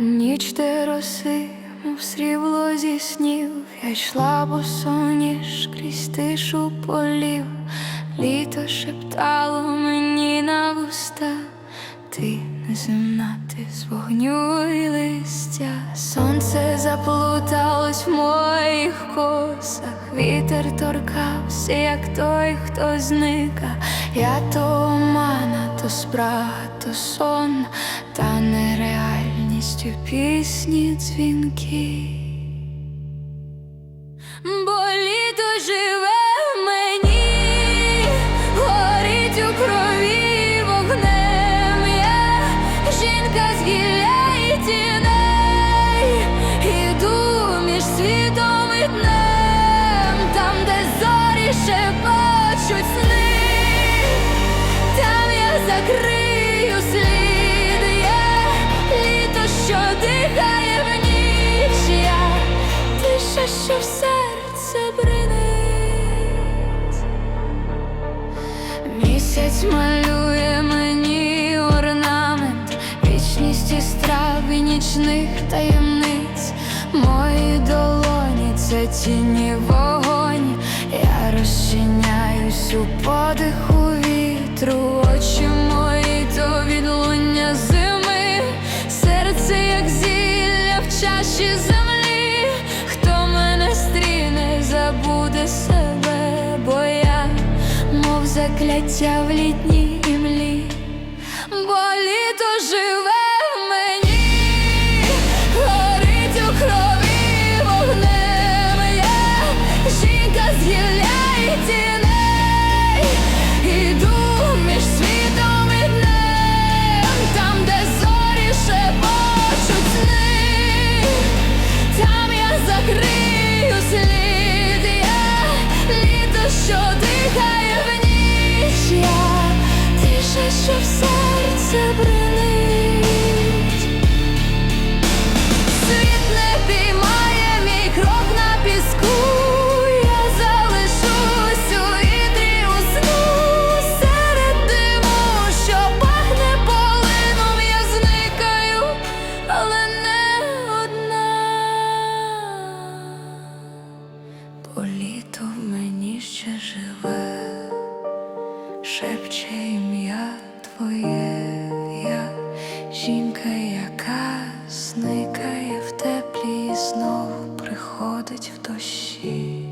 Ніч де роси, мов срібло зі снів, я йшла босоніж крізь тишу полів, літо шептало мені на вуста, ти неземна, ти з вогню і листя, сонце заплуталось в моїх косах, вітер торкався, як той, хто зника, я то омана, то спрага, то сон, та нереальністю пісні дзвінки. Що серце бринить. Місяць малює мені орнамент, вічність і страв і нічних таємниць. Мої долоні це тіні вогонь, я розчиняюсь у подиху вітру, забуде себе, бо я мов закляття в літній імлі, бо літо живе шепче ім'я твоє, я жінка, яка зникає в теплі і знову приходить в дощі.